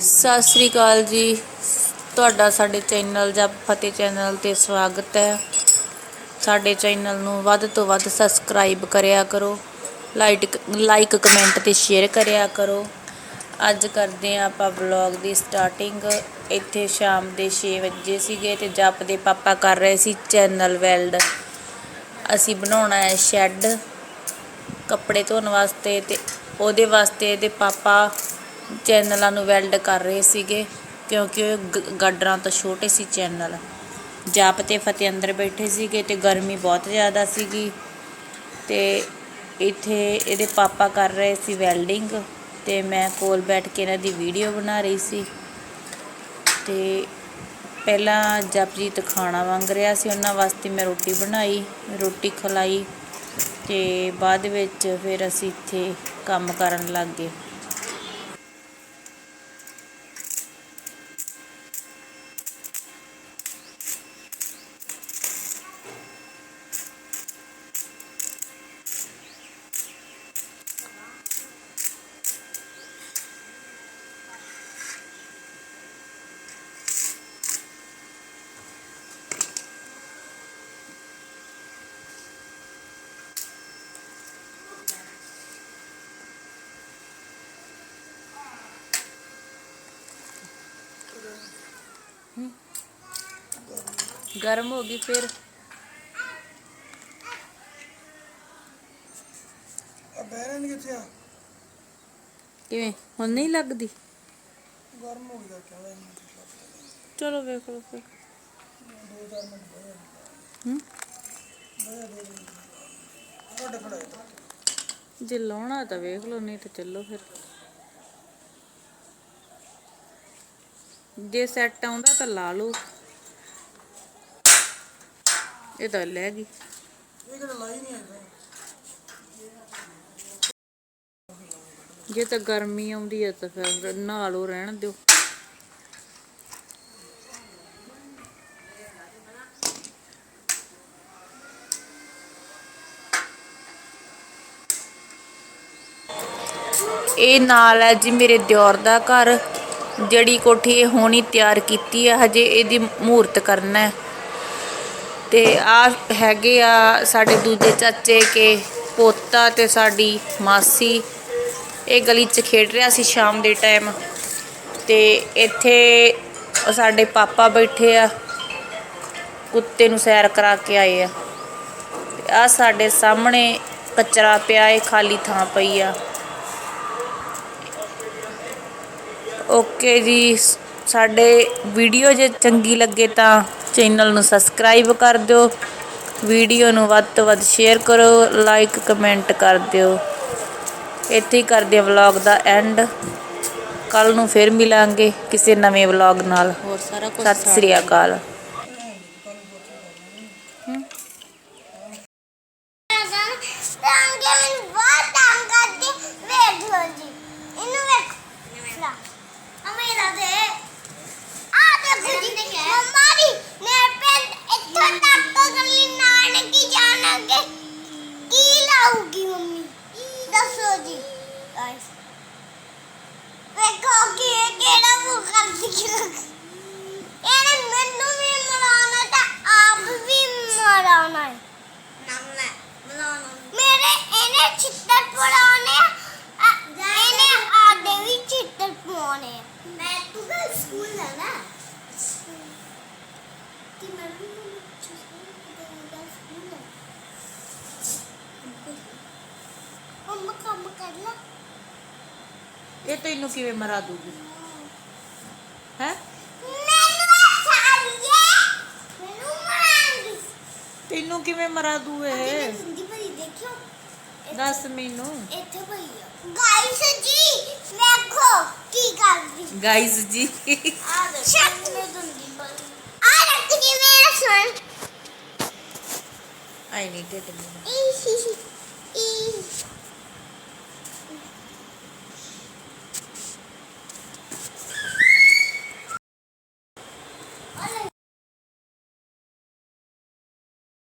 ਸਤਿ ਸ੍ਰੀ ਅਕਾਲ ਜੀ। ਤੁਹਾਡਾ ਸਾਡੇ ਚੈਨਲ ਜਪ ਫਤਿਹ ਚੈਨਲ ਤੇ ਸਵਾਗਤ ਹੈ। ਸਾਡੇ ਚੈਨਲ ਨੂੰ ਵੱਧ ਤੋਂ ਵੱਧ ਸਬਸਕ੍ਰਾਈਬ ਕਰਿਆ ਕਰੋ ਲਾਈਕ ਲਾਈਕ, ਕਮੈਂਟ ਤੇ ਸ਼ੇਅਰ ਕਰਿਆ ਕਰੋ। ਅੱਜ ਕਰਦੇ ਹਾਂ ਆਪਾਂ ਵਲੌਗ ਦੀ ਸਟਾਰਟਿੰਗ। ਇੱਥੇ ਸ਼ਾਮ ਦੇ 6 ਵਜੇ ਸੀਗੇ ਤੇ ਜਪ ਦੇ ਪਾਪਾ ਕਰ ਰਹੇ ਸੀ ਚੈਨਲ ਵੈਲਡ। ਅਸੀਂ ਬਣਾਉਣਾ ਹੈ ਸ਼ੈੱਡ, ਕੱਪੜੇ ਧੋਣ ਵਾਸਤੇ ਤੇ ਉਹਦੇ ਵਾਸਤੇ ਇਹਦੇ ਪਾਪਾ ਚੈਨਲਾਂ ਨੂੰ ਵੈਲਡ ਕਰ ਰਹੇ ਸੀਗੇ, ਕਿਉਂਕਿ ਉਹ ਗ- ਗਾਡਰਾਂ ਤੋਂ ਛੋਟੇ ਸੀ ਚੈਨਲ। ਜਾਪ ਤੇ ਫਤਿਹ ਅੰਦਰ ਬੈਠੇ ਸੀਗੇ ਤੇ ਗਰਮੀ ਬਹੁਤ ਜ਼ਿਆਦਾ ਸੀਗੀ। ਤੇ ਇੱਥੇ ਇਹਦੇ ਪਾਪਾ ਕਰ ਰਹੇ ਸੀ ਵੈਲਡਿੰਗ ਤੇ ਮੈਂ ਕੋਲ ਬੈਠ ਕੇ ਇਹਨਾਂ ਦੀ ਵੀਡੀਓ ਬਣਾ ਰਹੀ ਸੀ। ਤੇ ਪਹਿਲਾਂ ਜਪਜੀਤ ਖਾਣਾ ਮੰਗ ਰਿਹਾ ਸੀ, ਉਹਨਾਂ ਵਾਸਤੇ ਮੈਂ ਰੋਟੀ ਬਣਾਈ, ਰੋਟੀ ਖਲਾਈ ਤੇ ਬਾਅਦ ਵਿੱਚ ਫਿਰ ਅਸੀਂ ਇੱਥੇ ਕੰਮ ਕਰਨ ਲੱਗ ਗਏ। ਗਰਮ ਹੋ ਗਈ ਫਿਰ। ਆ ਬੈਰਨ ਕਿੱਥੇ ਆ? ਕਿਵੇਂ? ਹੁਣ ਨਹੀਂ ਲੱਗਦੀ? ਗਰਮ ਹੋ ਗਿਆ ਕਿਆ ਚਲੋ ਵੇਖ ਲਓ ਫਿਰ। ਹੂੰ? ਤੁਹਾਡੇ ਖੜਾ ਜੇ ਲਾਉਣਾ ਤਾਂ ਵੇਖ ਲਓ ਨਹੀਂ ਤਾਂ ਚੱਲੋ ਫਿਰ। ਜੇ ਸੈੱਟ ਆਉਂਦਾ ਤਾਂ ਲਾ ਲਓ। ਇਹ ਤਾਂ ਲੈ ਗਈ। ਜੇ ਤਾਂ ਗਰਮੀ ਆਉਂਦੀ ਹੈ ਤਾਂ ਫਿਰ ਨਹਾ ਰਹਿਣ ਦਿਓ। ਇਹ ਨਾਲ ਹੈ ਜੀ ਮੇਰੇ ਦਿਓਰ ਦਾ ਘਰ। ਜਿਹੜੀ ਕੋਠੀ ਇਹ ਹੋਣੀ ਤਿਆਰ ਕੀਤੀ ਆ, ਹਜੇ ਇਹਦੀ ਮਹੂਰਤ ਕਰਨਾ ਹੈ। ਤੇ ਆ ਹੈਗੇ ਆ ਸਾਡੇ ਦੂਜੇ ਚਾਚੇ ਕੇ ਪੋਤਾ ਤੇ ਸਾਡੀ ਮਾਸੀ। ਇਹ ਗਲੀ 'ਚ ਖੇਡ ਰਿਹਾ ਸੀ ਸ਼ਾਮ ਦੇ ਟਾਈਮ। ਤੇ ਇੱਥੇ ਸਾਡੇ ਪਾਪਾ ਬੈਠੇ ਆ, ਕੁੱਤੇ ਨੂੰ ਸੈਰ ਕਰਾ ਕੇ ਆਏ ਆ। ਆ ਸਾਡੇ ਸਾਹਮਣੇ ਕਚਰਾ ਪਿਆ ਏ ਖਾਲੀ ਥਾਂ ਪਈ ਆ। ਓਕੇ ਜੀ ਸਾਡੇ ਵੀਡੀਓ ਜੇ ਚੰਗੀ ਲੱਗੇ ਤਾਂ ਚੈਨਲ ਨੂੰ ਸਬਸਕ੍ਰਾਈਬ ਕਰ ਦਿਓ। ਵੀਡੀਓ ਨੂੰ ਵੱਧ ਤੋਂ ਵੱਧ ਸ਼ੇਅਰ ਕਰੋ ਲਾਈਕ ਕਮੈਂਟ ਕਰ ਦਿਓ। ਇੱਥੇ ਹੀ ਕਰਦੇ ਹਾਂ ਵਲੌਗ ਦਾ ਐਂਡ। ਕੱਲ ਨੂੰ ਫਿਰ ਮਿਲਾਂਗੇ ਕਿਸੇ ਨਵੇਂ ਵਲੌਗ ਨਾਲ। ਹੋਰ ਸਾਰਾ ਕੁਝ ਸਤਿ ਸ੍ਰੀ ਅਕਾਲ ਰੰਗੇ ਮੈਨੂੰ ਬਹੁਤ ਤੰਗ ਕਰਦੀ ਵੇਖ ਲੋ ਜੀ ਇਹਨੂੰ ਵੇਖ ਲਾ ਆ ਮੇਰਾ ਦੇ ਆ ਦੇਖੋ ਜੀ ਮੰਮਾ ਦੀ ਨੇ ਪਿੰਡ ਇੱਥੋਂ ਤੱਕ ਗੱਲੀ ਨਾਨਕੀ ਜਾਣਾਂਗੇ ਕੀ ਲਾਊਗੀ ਮੰਮੀ ਦੱਸੋ ਜੀ ਗਾਇਸ ਵੇਖੋ ਕਿ ਇਹ ਕਿਹੜਾ ਮੂੰਹ ਕਰਦੀ ਹੈ ਇਹਨੇ ਮੈਨੂੰ ਵੀ ਮਰਾਉਣਾ ਤਾਂ ਆਪ ਵੀ ਮਰਾਉਣਾ ਹੈ ਮੇਰੇ ਇਹਨੇ ਚਿੱਤਰ ਪੜਾਉਣੇ ਆ ਇਹਨੇ ਆਡੇ ਵੀ ਚਿੱਤਰ ਪਵਾਉਣੇ ਆ ਮੈਂ ਤੂੰ ਤਾਂ ਸਕੂਲ ਜਾਣਾ ਕਿ ਮੈਂ ਵੀ ਸਕੂਲ ਦਾ ਸਕੂਲ ਮੰਮਾ ਕੰਮ ਕਰ ਲਾ ਇਹ ਤੈਨੂੰ ਕਿਵੇਂ ਮਰਾ ਦੂਗੀ? ਹੈ? ਮੈਨੂੰ ਚਾਹੀਏ ਮੈਨੂੰ ਮਰਾਂਗੀ। ਤੈਨੂੰ ਕਿਵੇਂ ਮਰਾ ਦੂ ਇਹ ਹਿੰਦੀ ਭਰੀ ਦੇਖਿਓ। ਦੱਸ ਮੈਨੂੰ। ਇੱਥੇ ਭਰੀ ਆ। ਗਾਇਸ ਜੀ ਵੇਖੋ ਕੀ ਕਰਦੀ। ਗਾਇਸ ਜੀ। ਆ ਦੇਖ ਮੈਂ ਦੰਦੀ ਬਣੀ ਆ ਰੱਖ ਮੇਰਾ ਸੁਣ ਆਈ ਹੀ ਈ।